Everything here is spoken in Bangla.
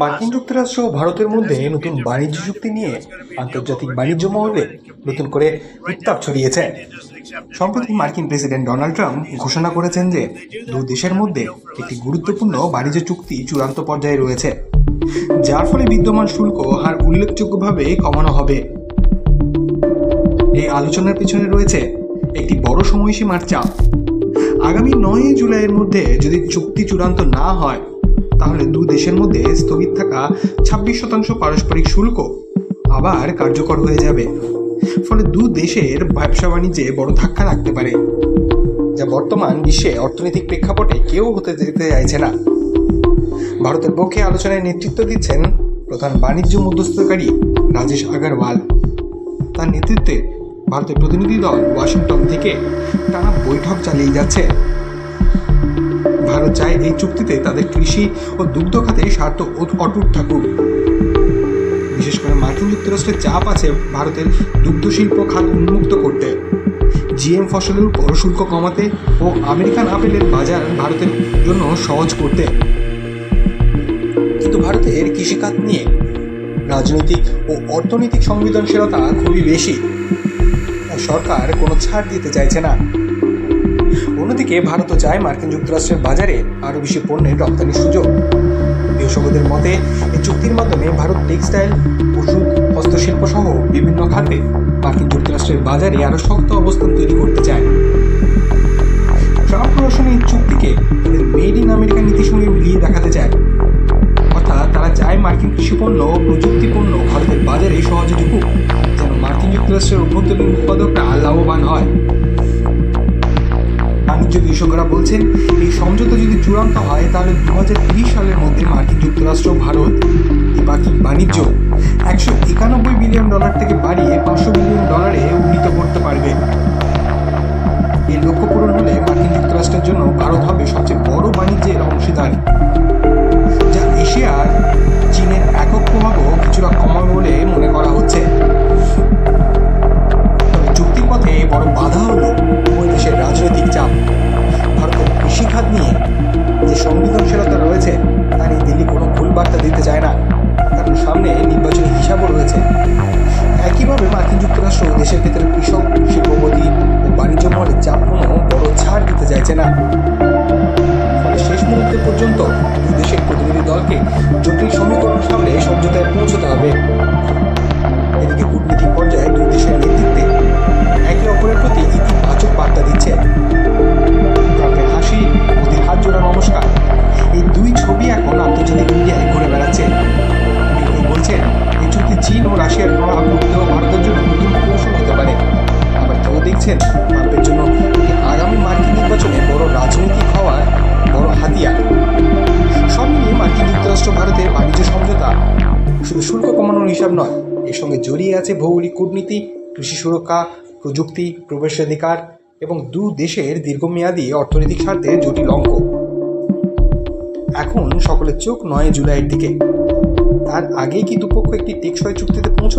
মার্কিন যুক্তরাষ্ট্র ও ভারতের মধ্যে নতুন বাণিজ্য চুক্তি নিয়ে আন্তর্জাতিক বাণিজ্য মহলে নতুন করে উত্তাপ ছড়িয়েছে. সম্প্রতি মার্কিন প্রেসিডেন্ট ডোনাল্ড ট্রাম্প ঘোষণা করেছেন যে দু দেশের মধ্যে একটি গুরুত্বপূর্ণ বাণিজ্য চুক্তি চূড়ান্ত পর্যায়ে রয়েছে, যার ফলে বিদ্যমান শুল্ক হার উল্লেখযোগ্যভাবে কমানো হবে। এই আলোচনার পিছনে রয়েছে একটি বড় সময়সীমার চাপ। আগামী নয় জুলাইয়ের মধ্যে যদি চুক্তি চূড়ান্ত না হয়, তাহলে দু দেশের মধ্যে স্থগিত থাকা ছাব্বিশ শতাংশ পারস্পরিক শুল্ক আবার কার্যকর হয়ে যাবে। ফলে দু দেশের ব্যবসা বাণিজ্যে বড় ধাক্কা লাগতে পারে, যা বর্তমান বিশ্বে অর্থনৈতিক প্রেক্ষাপটে কেউ হতে যেতে চাইছে না। ভারতের পক্ষে আলোচনায় নেতৃত্ব দিচ্ছেন প্রধান বাণিজ্য মধ্যস্থকারী রাজেশ আগারওয়াল। তার নেতৃত্বে ভারতের প্রতিনিধি দল ওয়াশিংটন থেকে টানা বৈঠক চালিয়ে যাচ্ছে। ভারত চায় এই চুক্তিতে তাদের কৃষি ও দুগ্ধ খাতে স্বার্থ অটুট থাকুক। বিশেষ করে মার্কিন যুক্তরাষ্ট্রের চাপ আছে ভারতের দুগ্ধ শিল্প খাত উন্মুক্ত করতে। জিএম ফসলের উপর শুল্ক কমাতে ও আমেরিকান আপেলের বাজার ভারতের জন্য সহজ করতে। কিন্তু ভারতের কৃষিখাত নিয়ে রাজনৈতিক ও অর্থনৈতিক সংবেদনশীলতা খুবই বেশি। সরকার কোনো ছাড় দিতে চাইছে না। অন্যদিকে ভারতও চায় মার্কিন যুক্তরাষ্ট্রের বাজারে আরও বেশি পণ্যের রপ্তানির সুযোগ। বিশেষজ্ঞদের মতে, এই চুক্তির মাধ্যমে ভারত টেক্সটাইল ওষুধ হস্তশিল্প সহ বিভিন্ন খাতে মার্কিন যুক্তরাষ্ট্রের বাজারে আরও শক্ত অবস্থান তৈরি করতে চায়। কৃষিপণ্য ও প্রযুক্তি পণ্য ভারতের বাজারে সহজে ঢুকুক যেন মার্কিন যুক্তরাষ্ট্রের অভ্যন্তরীণ উৎপাদকরা লাভবান হয়। বাণিজ্য বিশেষজ্ঞরা বলছেন, এই সমঝোতা যদি চূড়ান্ত হয়, তাহলে দু সালের মধ্যে মার্কিন যুক্তরাষ্ট্র ভারত দ্বিপাক্ষিক বাণিজ্য একশো একানব্বই বিলিয়ন ডলার থেকে বাড়িয়ে পাঁচশো বিলিয়ন ডলারে নিয়ে যে সংবেদনশীলতা রয়েছে তা নিয়ে দিল্লি কোনো ভুল বার্তা দিতে চায় না। কারণ সামনে নির্বাচনী হিসাবও রয়েছে। একইভাবে মার্কিন যুক্তরাষ্ট্র দেশের ভেতরে কৃষক, শিল্পপতি ও বাণিজ্য মহলে চাপ কোনো বড় ছাড় দিতে চাইছে না। ফলে শেষ মুহূর্তে পর্যন্ত দুই দেশের প্রতিনিধি দলকে জটিল সমীকরণ সামনে সমঝোতায় দেখছেন ট্রাম্পের জন্য আগামী মার্কিন নির্বাচনে বড় রাজনৈতিক হওয়ার বড় হাতিয়ার। সব মিলিয়ে মার্কিন যুক্তরাষ্ট্র, ভারতের বাণিজ্য সমঝোতা শুধু শুল্ক কমানোর হিসাব নয়, এর সঙ্গে জড়িয়ে আছে ভৌগোলিক কূটনীতি, কৃষি সুরক্ষা, প্রযুক্তি প্রবেশাধিকার এবং দু দেশের দীর্ঘমেয়াদী অর্থনৈতিক স্বার্থে জটিল অঙ্ক। এখন সকলের চোখ নয় জুলাইয়ের দিকে। তার আগেই কি দুপক্ষ একটি টেকসই চুক্তিতে পৌঁছ